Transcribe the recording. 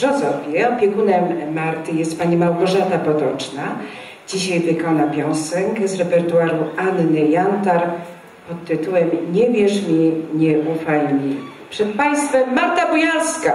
Brzozowie. Opiekunem Marty jest pani Małgorzata Potoczna. Dzisiaj wykona piosenkę z repertuaru Anny Jantar pod tytułem Nie wierz mi, nie ufaj mi. Przed Państwem Marta Bujalska.